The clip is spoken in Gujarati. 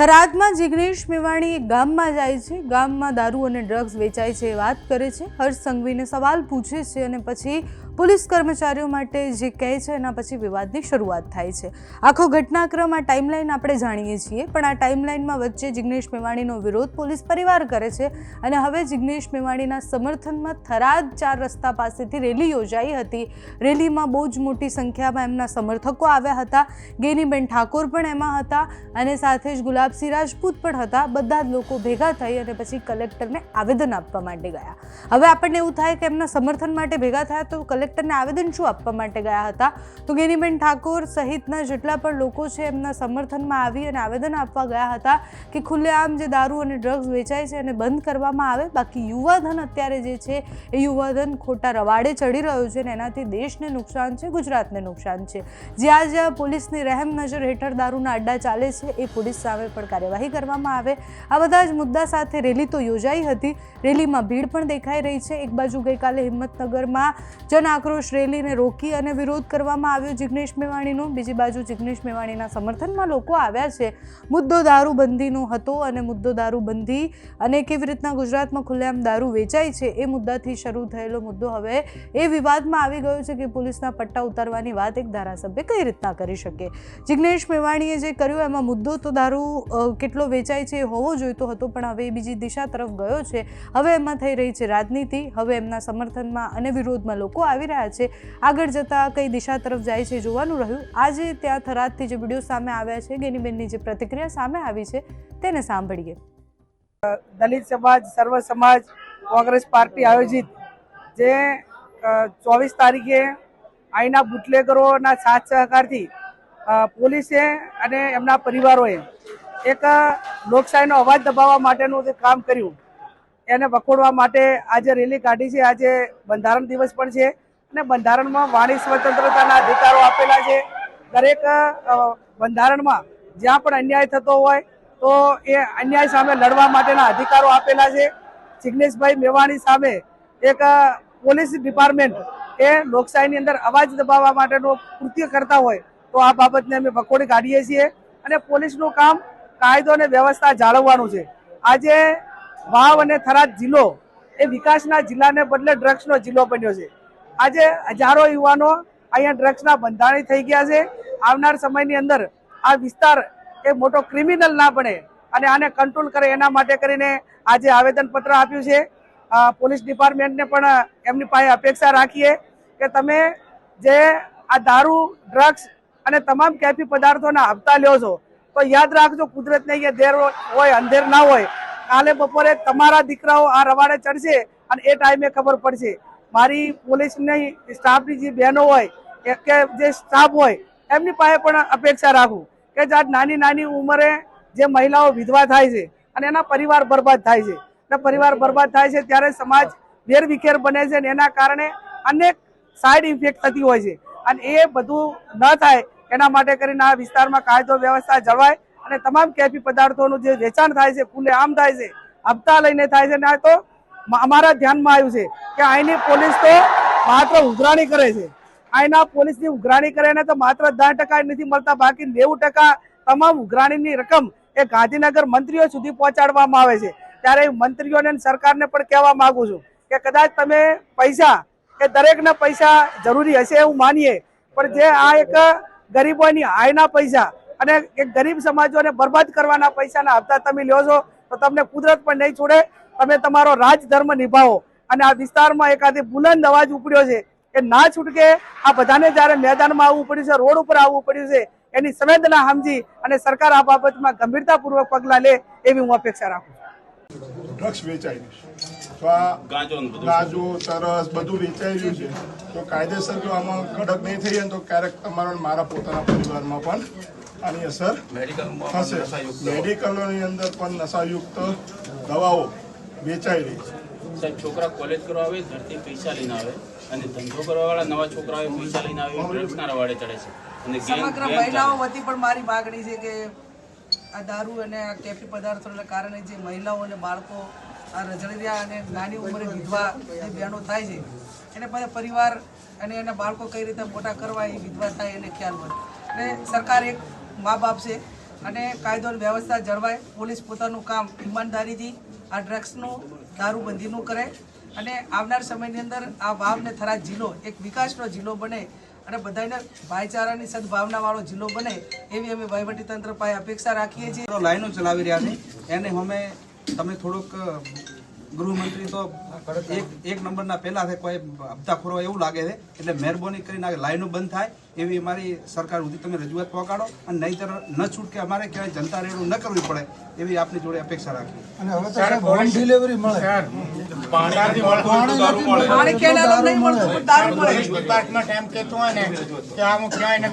થરાદમાં જિગ્નેશ મેવાણી ગામમાં જાય છે. ગામમાં દારૂ અને ડ્રગ્સ વેચાય છે એ વાત કરે છે. હર્ષ સંઘવીને સવાલ પૂછે છે અને પછી પોલીસ કર્મચારીઓ માટે જે કહે છે એના પછી વિવાદની શરૂઆત થાય છે. આખો ઘટનાક્રમ આ ટાઈમલાઈન આપણે જાણીએ છીએ, પણ આ ટાઈમલાઈનમાં વચ્ચે જિગ્નેશ મેવાણીનો વિરોધ પોલીસ પરિવાર કરે છે અને હવે જિગ્નેશ મેવાણીના સમર્થનમાં થરાદ ચાર રસ્તા પાસેથી રેલી યોજાઈ હતી. રેલીમાં બહુ જ મોટી સંખ્યામાં એમના સમર્થકો આવ્યા હતા. ગેનીબેન ઠાકોર પણ એમાં હતા અને સાથે જ ગુલાબસિંહ રાજપૂત પણ હતા. બધા જ લોકો ભેગા થઈ અને પછી કલેક્ટરને આવેદન આપવા માટે ગયા. હવે આપણને એવું થાય કે એમના સમર્થન માટે ભેગા થયા તો કલેક્ટરને આવેદન શું આપવા માટે ગયા હતા? તો ગેનીબેન ઠાકોર સહિતના જેટલા પણ લોકો છે એમના સમર્થનમાં આવી અને આવેદન આપવા ગયા હતા કે ખુલ્લેઆમ જે દારૂ અને ડ્રગ્સ વેચાય છે એને બંધ કરવામાં આવે, બાકી યુવાધન અત્યારે જે છે એ યુવાધન ખોટા રવાડે ચડી રહ્યું છે અને એનાથી દેશને નુકસાન છે, ગુજરાતને નુકસાન છે. જ્યાં જ્યાં પોલીસની રહેમ નજર હેઠળ દારૂના અડ્ડા ચાલે છે, એ પોલીસ સામે પણ કાર્યવાહી કરવામાં આવે. આ બધા જ મુદ્દા સાથે રેલી તો યોજાઈ હતી. રેલીમાં ભીડ પણ દેખાઈ રહી છે. એક બાજુ ગઈકાલે હિંમતનગરમાં જન આક્રોશ રેલીને રોકી અને વિરોધ કરવામાં આવ્યો જિગ્નેશ મેવાણીનો. બીજી બાજુ જિગ્નેશ મેવાણીના સમર્થનમાં લોકો આવ્યા છે. મુદ્દો દારૂબંધીનો હતો અને મુદ્દો દારૂબંધી અને કેવી રીતના ગુજરાતમાં ખુલ્લેઆમ દારૂ વેચાય છે એ મુદ્દાથી શરૂ થયેલો મુદ્દો હવે એ વિવાદમાં આવી ગયો છે કે પોલીસના પટ્ટા ઉતારવાની વાત એક ધારાસભ્ય કઈ રીતના કરી શકે. જિગ્નેશ મેવાણીએ જે કર્યું એમાં મુદ્દો તો દારૂ કેટલો વેચાય છે એ હોવો જોઈતો હતો પણ હવે એ બીજી દિશા તરફ ગયો છે. હવે એમાં થઈ રહી છે રાજનીતિ. હવે એમના સમર્થનમાં અને વિરોધમાં લોકો આવી રહ્યા છે. આગળ જતાં કઈ દિશા તરફ જાય છે જોવાનું રહ્યું. આજે ત્યાં થરાદથી જે વીડિયો સામે આવ્યા છે, ગેનીબેનની જે પ્રતિક્રિયા સામે આવી છે, તેને સાંભળીએ. દલિત સમાજ, સર્વ સમાજ, કોંગ્રેસ પાર્ટી આયોજિત જે ચોવીસ તારીખે અહીંના બુટલેગરોના સાથ સહકારથી પોલીસે અને એમના પરિવારોએ એક લોકશાહીનો અવાજ દબાવવા માટેનું જે કામ કર્યું, એને વખોડવા માટે આજે રેલી કાઢી છે. આજે બંધારણ દિવસ પણ છે. અને બંધારણમાં વાણી સ્વતંત્રતાના અધિકારો આપેલા છે. દરેક બંધારણમાં જ્યાં પણ અન્યાય થતો હોય, તો એ અન્યાય સામે લડવા માટેના અધિકારો આપેલા છે. જિગ્નેશભાઈ મેવાણી સામે એક પોલીસ ડિપાર્ટમેન્ટ એ લોકશાહીની અંદર અવાજ દબાવવા માટેનું કૃત્ય કરતા હોય, તો આ બાબતને અમે વખોડી કાઢીએ છીએ. અને પોલીસનું કામ કાયદો અને વ્યવસ્થા જાળવવાનું છે. આજે વાવ અને થરાદ જિલ્લો એ વિકાસના જિલ્લાને બદલે ડ્રગ્સનો જિલ્લો બન્યો છે. આજે હજારો યુવાનો અહીંયા ડ્રગ્સના બંધાણી થઈ ગયા છે. આવનાર સમયની અંદર આ વિસ્તાર એ મોટો ક્રિમિનલ ના બને અને આને કંટ્રોલ કરે એના માટે કરીને આજે આવેદનપત્ર આપ્યું છે. પોલીસ ડિપાર્ટમેન્ટને પણ એમની પાસે અપેક્ષા રાખીએ કે તમે જે આ દારૂ, ડ્રગ્સ અને તમામ કેફી પદાર્થોના હપ્તા લ્યો છો, તો યાદ રાખજો કુદરતને અહીંયા દેર હોય, અંધેર ના હોય. કાલે બપોરે તમારા દીકરાઓ આ રવાડે ચડશે અને એ ટાઈમે ખબર પડશે. મારી પોલીસની સ્ટાફની જે બહેનો હોય, કે જે સ્ટાફ હોય, એમની પાસે પણ અપેક્ષા રાખું કે જે નાની નાની ઉંમરે જે મહિલાઓ વિધવા થાય છે અને એના પરિવાર બરબાદ થાય છે. અને પરિવાર બરબાદ થાય છે ત્યારે સમાજ વેરવિખેર બને છે અને એના કારણે અનેક સાઈડ ઇફેક્ટ થતી હોય છે. અને એ બધું ન થાય એના માટે કરીને આ વિસ્તારમાં કાયદો વ્યવસ્થા જળવાય અને તમામ કેફી પદાર્થોનું જે વેચાણ થાય છે ખુલ્લે આમ થાય છે, હપ્તા લઈને થાય છે, ને આ તો અમારા ધ્યાનમાં આવ્યું છે કે અહીંની પોલીસ તો માત્ર ઉઘરાણી કરે છે. અહીંના પોલીસની ઉઘરાણી કરે તો માત્ર દસ ટકા નથી મળતા, બાકી નેવું ટકા તમામ ઉઘરાણીની રકમ એ ગાંધીનગર મંત્રીઓ સુધી પહોંચાડવામાં આવે છે. ત્યારે મંત્રીઓને સરકારને પણ કહેવા માગું છું કે કદાચ તમે પૈસા, કે દરેકના પૈસા જરૂરી હશે એવું માનીએ, પણ જે આ એક ગરીબોની આયના પૈસા અને એક ગરીબ સમાજોને બરબાદ કરવાના પૈસાના હપ્તા તમે લ્યો છો, તો તમને કુદરત પણ નહીં છોડે. તમે તમારો રાજધર્મ નિભાવો. અને આ વિસ્તારમાં એકાદી બુલંદ અવાજ ઉપડ્યો છે કે ના છૂટકે આ બધાને જ્યારે મેદાનમાં આવવું પડ્યું છે રોડ ઉપર આવવું પડ્યું છે એની સંવેદના સમજી અને સરકાર આ બાબતમાં ગંભીરતાપૂર્વક પગલાં લે એવી હું અપેક્ષા રાખું છું. ડ્રગ્સ વેચાઈ રહ્યું છે. તો આ ગાંજો તરસ બધું વેચાઈ રહ્યું છે. તો કાયદેસર જો આમાં કડક નહીં થઈ તો ક્યારેક તમારા મારા પોતાના પરિવારમાં પણ આની અસર થશે. મેડિકલોની અંદર પણ નશાયુક્ત દવાઓ વેચાઈ રહી છે. સાહેબ છોકરા કોલેજ કરવા આવે ઘરથી પૈસા લઈને આવે અને ધંધો કરવા વાળા નવા છોકરાઓ પૈસા લઈને આવે ડ્રગ્સના રવાડે ચડે છે. અને સમગ્ર મહિલાઓ વતી પણ મારી માગણી છે કે આ દારૂ અને આ કેફી પદાર્થોના કારણે જે મહિલાઓ અને બાળકો આ રજળિયા અને નાની ઉંમરે વિધવા જે બહેનો થાય છે એને પછી પરિવાર અને એના બાળકો કઈ રીતે મોટા કરવા એ વિધવા થાય એને ખ્યાલ હોય. અને સરકાર એક મા બાપ છે અને કાયદો વ્યવસ્થા જળવાય. પોલીસ પોતાનું કામ ઈમાનદારીથી આ ડ્રગ્સનું, દારૂબંધીનું કરે અને આવનાર સમયની અંદર આ વાવ ને થરા જિલ્લો, એક વિકાસનો જિલ્લો બને અને બધાને ભાઈચારાની સદભાવનાવાળો જિલ્લો બને એવી અમે વહીવટીતંત્ર પાસે અપેક્ષા રાખીએ છીએ. લાઈનો ચલાવી રહ્યા છે. એને અમે, તમે થોડુંક ગૃહમંત્રી તો એક એક નંબરના પહેલા છે કોઈ હપ્તાખોરો એવું લાગે છે. એટલે મહેરબાની કરીને આ લાઈનો બંધ થાય. એવી અમારી સરકાર સુધી તમે રજૂઆત પહોંચાડો. અને નહીતર ન છૂટકે અમારે ક્યાંય જનતા રેડું ન કરવી પડે એવી આપની જોડે અપેક્ષા રાખી અને હવે તો હોમ ડિલિવરી મળે. પાણી કેનાલો નહીં મળતું પણ દારૂ મળે. ડિપાર્ટમેન્ટ એમ હોય ને કે આમ ક્યાંય